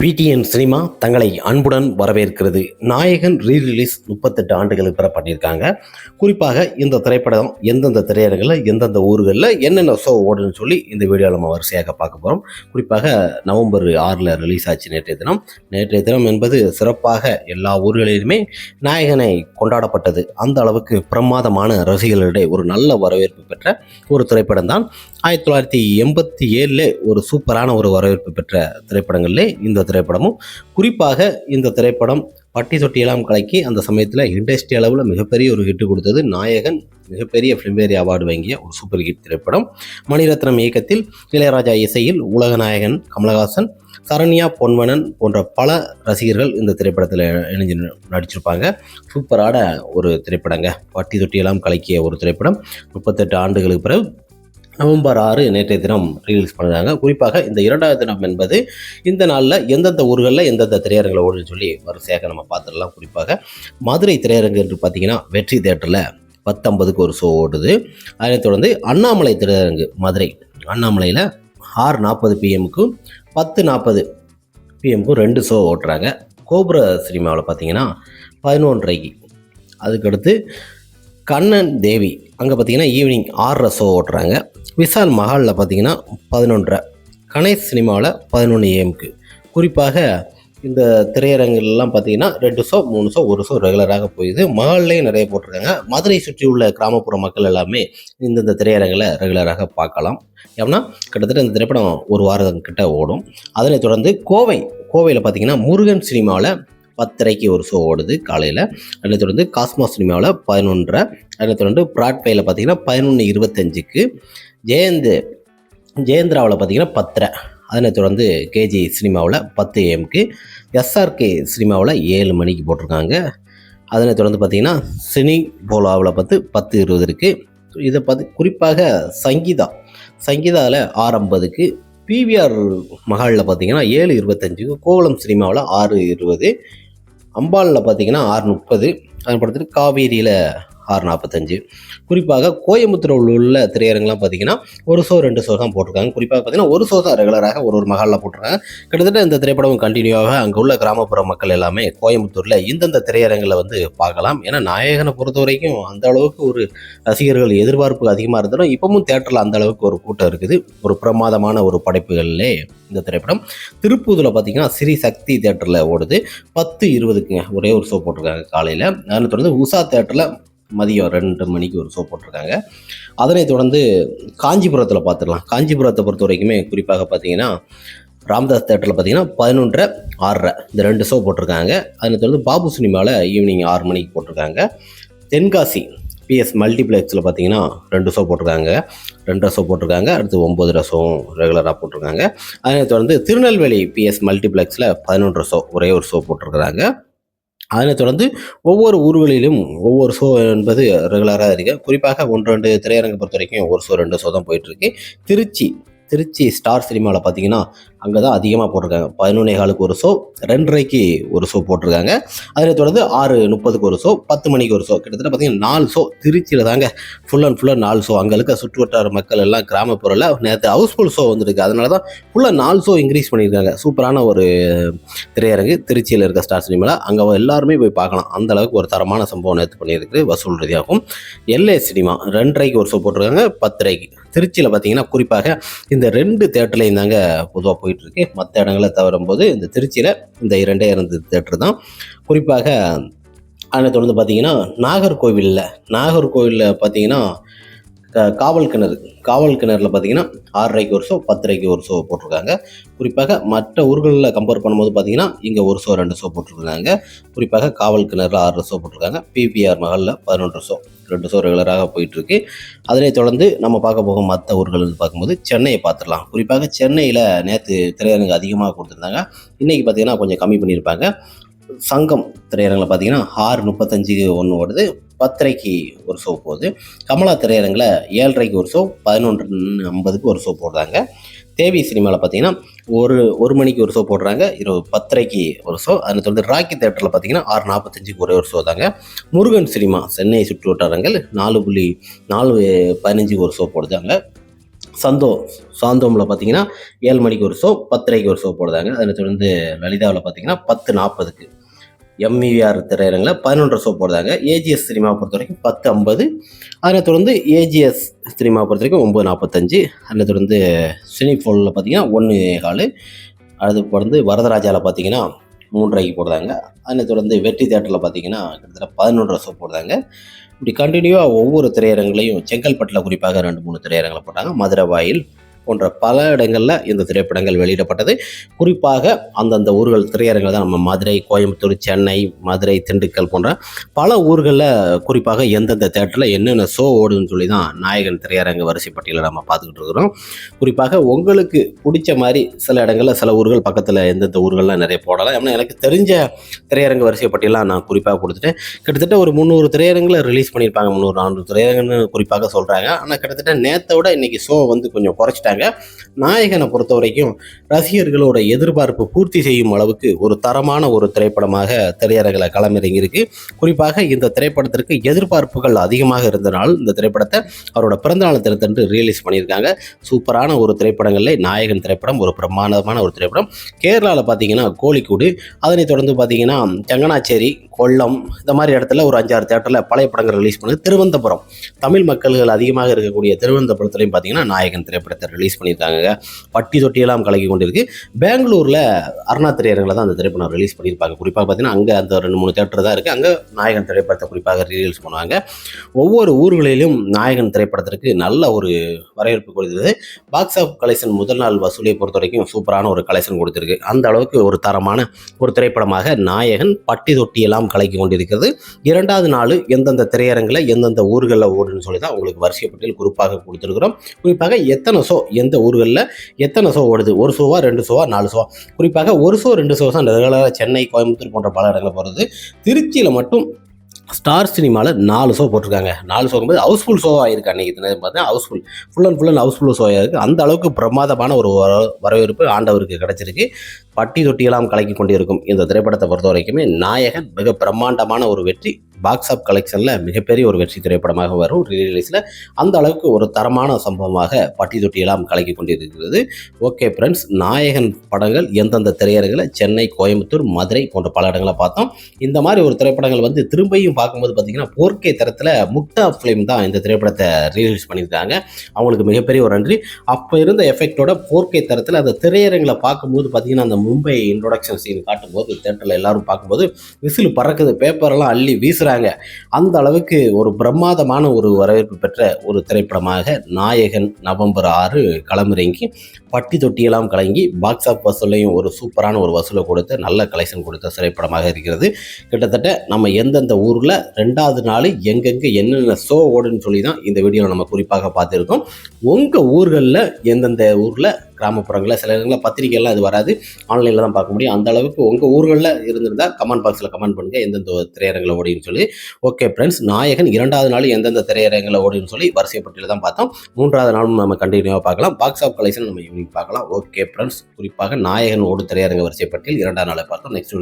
PTN cinema தங்களை அன்புடன் வரவேற்கிறது. நாயகன் ரீ ரிலீஸ் முப்பத்தெட்டு ஆண்டுகளுக்கு பிற பண்ணியிருக்காங்க. குறிப்பாக இந்த திரைப்படம் எந்தெந்த திரையரங்கில் எந்தெந்த ஊர்களில் என்னென்ன ஷோ ஓடுன்னு சொல்லி இந்த வீடியோவில் நம்ம வரிசையாக பார்க்க போகிறோம் குறிப்பாக நவம்பர் ஆறில் ரிலீஸ் ஆச்சு நேற்றைய தினம். நேற்றைய தினம் என்பது சிறப்பாக எல்லா ஊர்களிலுமே நாயகனை கொண்டாடப்பட்டது. அந்த அளவுக்கு பிரமாதமான ரசிகர்களிடையே ஒரு நல்ல வரவேற்பு பெற்ற ஒரு திரைப்படம் தான். ஆயிரத்தி தொள்ளாயிரத்தி எண்பத்தி ஏழில் ஒரு சூப்பரான ஒரு வரவேற்பு பெற்ற திரைப்படங்களில் இந்த திரைப்படமும். குறிப்பாக இந்த திரைப்படம் பட்டி தொட்டியெல்லாம் கலக்கி அந்த சமயத்தில் இண்டஸ்ட்ரி அளவில் மிகப்பெரிய ஒரு ஹிட் கொடுத்தது நாயகன் மிகப்பெரிய ஃபிலிம்பேரி அவார்டு வாங்கிய ஒரு சூப்பர் ஹிட் திரைப்படம். மணிரத்னம் இயக்கத்தில் இளையராஜா இசையில் உலகநாயகன் கமலஹாசன் சரண்யா பொன்வனன் போன்ற பல ரசிகர்கள் இந்த திரைப்படத்தில் இணைஞ்சு நடிச்சிருப்பாங்க. சூப்பரான ஒரு திரைப்படங்க. பட்டி தொட்டியெல்லாம் கலக்கிய ஒரு திரைப்படம். முப்பத்தெட்டு ஆண்டுகளுக்கு பிறகு நவம்பர் ஆறு நேற்றைய தினம் ரிலீஸ் பண்ணுறாங்க குறிப்பாக இந்த இரண்டாவது தினம் என்பது இந்த நாளில் எந்தெந்த ஊர்களில் எந்தெந்த திரையரங்கில் ஓடுன்னு சொல்லி வரிசையாக நம்ம பார்த்துடலாம். குறிப்பாக மதுரை திரையரங்கு என்று பார்த்தீங்கன்னா வெற்றி தேட்டரில் பத்தொன்பதுக்கு ஒரு ஷோ ஓடுது. அதனைத் தொடர்ந்து அண்ணாமலை திரையரங்கு மதுரை. அண்ணாமலையில் ஆறு நாற்பது பிஎம்க்கும் பத்து நாற்பது பிஎம்க்கும் ரெண்டு ஷோ ஓட்டுறாங்க. கோபுர சினிமாவில் பார்த்தீங்கன்னா பதினொன்றரைக்கு அதுக்கடுத்து கண்ணன் தேவி அங்கே பார்த்தீங்கன்னா ஈவினிங் ஆறரை ஷோ ஓட்டுறாங்க. விசால் மஹாலில் பார்த்தீங்கன்னா பதினொன்றரை. கணேஷ் சினிமாவில் பதினொன்று ஏஎம்க்கு குறிப்பாக இந்த திரையரங்குலாம் பார்த்தீங்கன்னா ரெண்டு ஷோ மூணு ஷோ ஒரு ஷோ ரெகுலராக போயிது. மகள்லேயும் நிறைய போட்டிருக்காங்க. மதுரை சுற்றி உள்ள கிராமப்புற மக்கள் எல்லாமே இந்தந்த திரையரங்கில் ரெகுலராக பார்க்கலாம். ஏன்னா கிட்டத்தட்ட இந்த திரைப்படம் ஒரு வாரம் கிட்ட ஓடும். அதனைத் தொடர்ந்து கோவை கோவையில் பார்த்தீங்கன்னா முருகன் சினிமாவில் பத்தரைக்கு ஒரு ஷோ ஓடுது காலையில். அதனை தொடர்ந்து காஸ்மோ சினிமாவில் பதினொன்றரை. அதனைத் தொடர்ந்து ப்ராட்வேயில் பார்த்தீங்கன்னா பதினொன்று இருபத்தஞ்சுக்கு. ஜெயந்த் ஜெயந்திராவில் பார்த்தீங்கன்னா பத்தரை. அதனைத் தொடர்ந்து கேஜி சினிமாவில் பத்து ஏஎம்க்கு எஸ்ஆர்கே சினிமாவில் ஏழு மணிக்கு போட்டிருக்காங்க. அதனைத் தொடர்ந்து பார்த்தீங்கன்னா சினி போலாவில் பார்த்து பத்து இருபது இருக்குது இதை பார்த்து குறிப்பாக சங்கீதா. சங்கீதாவில் ஆறு ஐம்பதுக்கு பிவிஆர் மகாலில் பார்த்தீங்கன்னா ஏழு இருபத்தஞ்சுக்கு கோவளம் சினிமாவில் ஆறு இருபது அம்பாலில் பார்த்தீங்கன்னா ஆறு முப்பது. அதன் படத்துக்கு காவேரியில் ஆறு நாற்பத்தஞ்சு. குறிப்பாக கோயம்புத்தூரில் உள்ள திரையரங்கெலாம் பார்த்தீங்கன்னா ஒரு ஷோ ரெண்டு ஷோ தான் போட்டிருக்காங்க. குறிப்பாக பார்த்தீங்கன்னா ஒரு ஷோ தான் ரெகுலராக ஒரு ஒரு மகாலில் போட்டிருக்காங்க. கிட்டத்தட்ட இந்த திரைப்படம் கண்டினியூவாக அங்கே உள்ள கிராமப்புற மக்கள் எல்லாமே கோயம்புத்தூரில் இந்தந்த திரையரங்களை வந்து பார்க்கலாம். ஏன்னா நாயகனை பொறுத்த வரைக்கும் அந்த அளவுக்கு ஒரு ரசிகர்கள் எதிர்பார்ப்பு அதிகமாக இருந்தாலும் இப்பவும் தேட்டரில் அந்த அளவுக்கு ஒரு கூட்டம் இருக்குது. ஒரு பிரமாதமான ஒரு படைப்புகளிலே இந்த திரைப்படம். திருப்பூரில் பார்த்தீங்கன்னா ஸ்ரீ சக்தி தேட்டரில் ஓடுது. பத்து இருபதுக்குங்க ஒரே ஒரு ஷோ போட்டிருக்காங்க காலையில். அதனை தொடர்ந்து உஷா தேட்டரில் மதியம் ரெண்டு மணிக்கு ஒரு ஷோ போட்டிருக்காங்க. அதனைத் தொடர்ந்து காஞ்சிபுரத்தில் பார்த்துடலாம். காஞ்சிபுரத்தை பொறுத்த வரைக்குமே குறிப்பாக பார்த்தீங்கன்னா ராம்தாஸ் தேட்டரில் பார்த்தீங்கன்னா பதினொன்றரை ஆறரை இந்த ரெண்டு ஷோ போட்டிருக்காங்க. அதனைத் தொடர்ந்து பாபு சினிமாவில் ஈவினிங் ஆறு மணிக்கு போட்டிருக்காங்க. தென்காசி பிஎஸ் மல்டிப்ளெக்ஸில் பார்த்தீங்கன்னா ரெண்டு ஷோ போட்டிருக்காங்க. ரெண்டரை ஷோ போட்டிருக்காங்க. அடுத்து ஒம்பது ரசம் ரெகுலராக போட்டிருக்காங்க. அதனைத் தொடர்ந்து திருநெல்வேலி பிஎஸ் மல்டிப்ளெக்ஸில் பதினொன்றரை ஷோ ஒரே ஒரு ஷோ போட்டிருக்கிறாங்க. அதனைத் தொடர்ந்து ஒவ்வொரு ஊர்களிலும் ஒவ்வொரு ஷோ என்பது ரெகுலராக இருக்குது குறிப்பாக ஒன்று ரெண்டு திரையரங்கை பொறுத்த வரைக்கும் ஒரு ஷோ ரெண்டு ஷோ தான் போயிட்டுருக்கு திருச்சி திருச்சி ஸ்டார் சினிமாவில் பார்த்தீங்கன்னா அங்கே தான் அதிகமாக போட்டிருக்காங்க. பதினொன்னே காலுக்கு ஒரு ஷோ ரெண்டரைக்கு ஒரு ஷோ போட்டிருக்காங்க. அதில் தொடர்ந்து ஆறு முப்பதுக்கு ஒரு ஷோ பத்து மணிக்கு ஒரு ஷோ கிட்டத்தட்ட பார்த்தீங்கன்னா நாலு ஷோ திருச்சியில் தாங்க. ஃபுல் அண்ட் ஃபுல்லாக நாலு ஷோ அங்கே இருக்க சுற்று வட்டார மக்கள் எல்லாம் கிராமப்புறத்தில் நேற்று ஹவுஸ்ஃபுல் ஷோ வந்திருக்கு. அதனால தான் ஃபுல்லாக நாலு ஷோ இன்க்ரீஸ் பண்ணியிருக்காங்க. சூப்பரான ஒரு திரையரங்கு திருச்சியில் இருக்க ஸ்டார் சினிமாவில் அங்கே எல்லாருமே போய் பார்க்கலாம். அந்த அளவுக்கு ஒரு தரமான சம்பவம் நேற்று பண்ணியிருக்கு வசூல் ரீதியாகும் எல்ஏ சினிமா ரெண்டரைக்கு ஒரு ஷோ போட்டிருக்காங்க பத்தரைக்கு. திருச்சியில் பார்த்தீங்கன்னா குறிப்பாக இந்த ரெண்டு தேட்டர்லையும் தாங்க பொதுவாக போயிட்டுருக்கு. மற்ற இடங்களை தவறும்போது இந்த திருச்சியில் இந்த இரண்டே இரண்டு தேட்டர் தான். குறிப்பாக அதனை தொடர்ந்து பார்த்தீங்கன்னா நாகர்கோவிலில் நாகர்கோவிலில் பார்த்தீங்கன்னா காவல் கிணறு. காவல் கிணறுல பார்த்தீங்கன்னா ஆறரைக்கு ஒரு ஷோ பத்தரைக்கு ஒரு ஷோ போட்டிருக்காங்க. குறிப்பாக மற்ற ஊர்களில் கம்பேர் பண்ணும்போது பார்த்தீங்கன்னா இங்கே ஒரு ஷோ ரெண்டு ஷோ போட்டிருக்காங்க. குறிப்பாக காவல் கிணறுல ஆறு ஷோ போட்டிருக்காங்க. பிபிஆர் மகளில் பதினொன்று ஷோ ரெண்டு ஷோ ரெகுலராக போயிட்டுருக்கு. அதனைத் தொடர்ந்து நம்ம பார்க்க போகும் மற்ற ஊர்கள்னு பார்க்கும்போது சென்னையை பார்த்துடலாம். குறிப்பாக சென்னையில் நேற்று திரையரங்கு அதிகமாக கொடுத்துருந்தாங்க. இன்றைக்கி பார்த்தீங்கன்னா கொஞ்சம் கம்மி பண்ணியிருப்பாங்க. சங்கம் திரையரங்கில் பார்த்தீங்கன்னா ஆறு முப்பத்தஞ்சுக்கு ஒன்று ஓடுது. பத்தரைக்கு ஒரு ஷோ போகுது. கமலா திரையரங்கில் ஏழரைக்கு ஒரு ஷோ பதினொன்று ஐம்பதுக்கு ஒரு ஷோ போடுறாங்க. தேவி சினிமாவில் பார்த்தீங்கன்னா ஒரு ஒரு மணிக்கு ஒரு ஷோ போடுறாங்க. இரவு பத்தரைக்கு ஒரு ஷோ அதில் தொடர்ந்து ராக்கி தேட்டரில் பார்த்தீங்கன்னா ஆறு நாற்பத்தஞ்சுக்கு ஒரே ஒரு ஷோ தாங்க. முருகன் சினிமா சென்னை சுற்று வட்டாரங்கள் நாலு புள்ளி நாலு பதினஞ்சுக்கு ஒரு ஷோ போடுதாங்க சந்தோ சாந்தோமில் பார்த்தீங்கன்னா ஏழு மணிக்கு ஒரு ஷோ பத்தரைக்கு ஒரு ஷோ போடுறாங்க. அதில் தொடர்ந்து லலிதாவில் பார்த்தீங்கன்னா பத்து நாற்பதுக்கு எம்இஆர் திரையரங்கில் பதினொன்றரை ஷோ போடுறாங்க. ஏஜிஎஸ் சினிமா பொறுத்த வரைக்கும் பத்து ஐம்பது அதில் தொடர்ந்து ஏஜிஎஸ் சினிமா பொறுத்த வரைக்கும் ஒம்பது நாற்பத்தஞ்சு அதில் தொடர்ந்து சினி ஃபோனில் பார்த்தீங்கன்னா ஒன்று காலு. அது தொடர்ந்து வரதராஜாவில் பார்த்தீங்கன்னா மூன்றரைக்கு போடுறாங்க. அதில் தொடர்ந்து வெற்றி தேட்டரில் பார்த்தீங்கன்னா கிட்டத்தட்ட பதினொன்றரை ஷோ போடுறாங்க. இப்படி கண்டினியூவாக ஒவ்வொரு திரையரங்குலையும் செங்கல்பட்டில் குறிப்பாக ரெண்டு மூணு திரையரங்களை போட்டாங்க மதுரை வாயில் போன்ற பல இடங்களில் இந்த திரைப்படங்கள் வெளியிடப்பட்டது. குறிப்பாக அந்தந்த ஊர்கள் திரையரங்கில் தான் நம்ம மதுரை கோயம்புத்தூர் சென்னை மதுரை திண்டுக்கல் போன்ற பல ஊர்களில் குறிப்பாக எந்தெந்த தேட்டரில் என்னென்ன ஷோ ஓடுதுன்னு சொல்லி தான் நாயகன் திரையரங்கு வரிசை பட்டியலில் நம்ம பார்த்துக்கிட்டு இருக்கிறோம். குறிப்பாக உங்களுக்கு பிடிச்ச மாதிரி சில இடங்களில் சில ஊர்கள் பக்கத்தில் எந்தெந்த ஊர்கள்லாம் நிறைய போடலாம். ஏன்னா எனக்கு தெரிஞ்ச திரையரங்கு வரிசைப்பட்டியலாம் நான் குறிப்பாக கொடுத்துட்டேன். கிட்டத்தட்ட ஒரு முந்நூறு திரையரங்கில் ரிலீஸ் பண்ணியிருப்பாங்க. முந்நூறு நானூறு திரையரங்குன்னு குறிப்பாக சொல்கிறாங்க ஆனால் கிட்டத்தட்ட நேற்றை விட இன்றைக்கி ஷோ வந்து கொஞ்சம் குறைச்சிட்டாங்க. நாயகனை பொறுத்த வரைக்கும் ரசிகர்களோட எதிர்பார்ப்பு பூர்த்தி செய்யும் அளவுக்கு ஒரு தரமான ஒரு திரைப்படமாக திரையரங்கில் களமிறங்கியிருக்கு. குறிப்பாக இந்த திரைப்படத்திற்கு எதிர்பார்ப்புகள் அதிகமாக இருந்தனால் இந்த திரைப்படத்தை அவரோட பிறந்தநாள் தினத்தன்று ரிலீஸ் பண்ணியிருக்காங்க. சூப்பரான ஒரு திரைப்படங்களில் நாயகன் திரைப்படம் ஒரு பிரமாண்டமான ஒரு திரைப்படம். கேரளாவில் பார்த்தீங்கன்னா கோழிக்கூடு அதனைத் தொடர்ந்து பார்த்தீங்கன்னா சங்கனாச்சேரி கொல்லம் இந்த மாதிரி இடத்துல ஒரு அஞ்சாறு தேட்டரில் பழைய படங்கள் ரிலீஸ் பண்ணி திருவனந்தபுரம். தமிழ் மக்கள்கள் அதிகமாக இருக்கக்கூடிய திருவனந்தபுரத்துலையும் பார்த்தீங்கன்னா நாயகன் திரைப்படத்தை ரிலீஸ் ரிலீஸ் பண்ணியிருக்காங்க பட்டி தொட்டியெல்லாம் கலக்கி கொண்டிருக்கு. பெங்களூரில் அருணா திரையரங்கில் தான் அந்த திரைப்படம் ரிலீஸ் பண்ணியிருப்பாங்க. குறிப்பாக பார்த்தீங்கன்னா அங்கே அந்த ரெண்டு மூணு தேட்டர் தான் இருக்குது அங்கே நாயகன் திரைப்படத்தை குறிப்பாக ரிலீஸ் பண்ணுவாங்க. ஒவ்வொரு ஊர்களிலும் நாயகன் திரைப்படத்திற்கு நல்ல ஒரு வரவேற்பு கொடுத்தது. பாக்ஸ் ஆஃப் கலெக்ஷன் முதல் நாள் வசூலியை பொறுத்த வரைக்கும் சூப்பரான ஒரு கலெக்ஷன் கொடுத்துருக்கு. அந்த அளவுக்கு ஒரு தரமான ஒரு திரைப்படமாக நாயகன் பட்டி தொட்டியெல்லாம் கலக்கி கொண்டிருக்கிறது. இரண்டாவது நாள் எந்தெந்த திரையரங்கில் எந்தெந்த ஊர்களில் ஓடுன்னு சொல்லி தான் உங்களுக்கு வரிசை பட்டியல் குறிப்பாக கொடுத்துருக்குறோம். குறிப்பாக எத்தனை ஷோ எந்த ஊர்களில் எத்தனை ஷோ ஓடுது? ஒரு ஷோவா ரெண்டு ஷோவா நாலு ஷோவா குறிப்பாக ஒரு ஷோ ரெண்டு ஷோ தான் ரெகுலராக சென்னை கோயம்புத்தூர் போன்ற பல இடங்களில் போகிறது. திருச்சியில் மட்டும் ஸ்டார் சினிமாவில் நாலு ஷோ போட்டிருக்காங்க. நாலு ஷோ போது ஹவுஸ்ஃபுல் ஷோ ஆயிருக்கு அன்றைக்கி பார்த்தீங்கன்னா houseful full and full and houseful show ஆயிருக்கு அந்த அளவுக்கு பிரமாதமான ஒரு வர- வரவேற்பு ஆண்டவருக்கு கிடச்சிருக்கு. பட்டி தொட்டியெல்லாம் கலக்கி கொண்டிருக்கும் இந்த திரைப்படத்தை பொறுத்த வரைக்குமே நாயகன் மிக பிரம்மாண்டமான ஒரு வெற்றி பாக்ஸ் ஆஃப் கலெக்ஷனில் மிகப்பெரிய ஒரு வெற்றி திரைப்படமாக வரும். ரிலீஸில் அந்த அளவுக்கு ஒரு தரமான சம்பவமாக பட்டி தொட்டியெல்லாம் கலக்கி கொண்டிருக்கிறது. ஓகே ஃப்ரெண்ட்ஸ் நாயகன் படங்கள் எந்தெந்த திரையரங்கில்? சென்னை கோயம்புத்தூர் மதுரை போன்ற பல இடங்களை பார்த்தோம். இந்த மாதிரி ஒரு திரைப்படங்கள் வந்து திரும்பியும் பார்க்கும்போது பார்த்தீங்கன்னா போர்க்கே தரத்தில் முக்தா ஃபிலிம் தான் இந்த திரைப்படத்தை ரிலீஸ் பண்ணியிருக்காங்க. அவங்களுக்கு மிகப்பெரிய ஒரு நன்றி. அப்போ இருந்த எஃபெக்டோட போர்க்கே தரத்தில் அந்த திரையரங்கில் பார்க்கும்போது பார்த்தீங்கன்னா அந்த மும்பை இன்ட்ரொடக்ஷன் சீன் காட்டும்போது தேட்டரில் எல்லாரும் பார்க்கும்போது விசில் பறக்குது பேப்பரெல்லாம் அள்ளி வீசுகிறாங்க அந்த அளவுக்கு ஒரு பிரம்மாதமான ஒரு வரவேற்பு பெற்ற ஒரு திரைப்படமாக நாயகன் நவம்பர் ஆறு களமிறங்கி பட்டி தொட்டியெல்லாம் கலங்கி பாக்ஸ் ஆஃப் வசூலையும் ஒரு சூப்பரான ஒரு வசூலை கொடுத்து நல்ல கலெக்ஷன் கொடுத்த திரைப்படமாக இருக்கிறது. கிட்டத்தட்ட நம்ம எந்தெந்த ஊரில் ரெண்டாவது நாள் எங்கெங்கே என்னென்ன ஷோ ஓடுன்னு சொல்லி தான் இந்த வீடியோவில் நம்ம குறிப்பாக பார்த்துருக்கோம். உங்கள் ஊர்களில் எந்தெந்த ஊரில் கிராமப்புறங்களில் சில இடங்களில் பத்திரிகைலாம் இது வராது. ஆன்லைனில் தான் பார்க்க முடியும். அந்த அளவுக்கு உங்கள் ஊர்களில் இருந்திருந்தால் கமெண்ட் பாக்ஸில் கமெண்ட் பண்ணுங்கள் எந்தெந்த திரையரங்கில் ஓடின்னு சொல்லி ஓகே ஃப்ரெண்ட்ஸ் நாயகன் இரண்டாவது நாள் எந்தெந்த திரையரங்கில் ஓடின்னு சொல்லி வரிசை பட்டியலில் தான் பார்த்தோம். மூன்றாவது நாளும் நம்ம கண்டினியூவாக பார்க்கலாம். பாக்ஸ் ஆஃப் கலெக்ஷன் நம்ம ஈவினிங் பார்க்கலாம். ஓகே ஃப்ரெண்ட்ஸ் குறிப்பாக நாயகன் ஓடு திரையரங்க வரிசைப்பட்டியல் இரண்டாவது நாளை பார்த்தோம். நெக்ஸ்ட்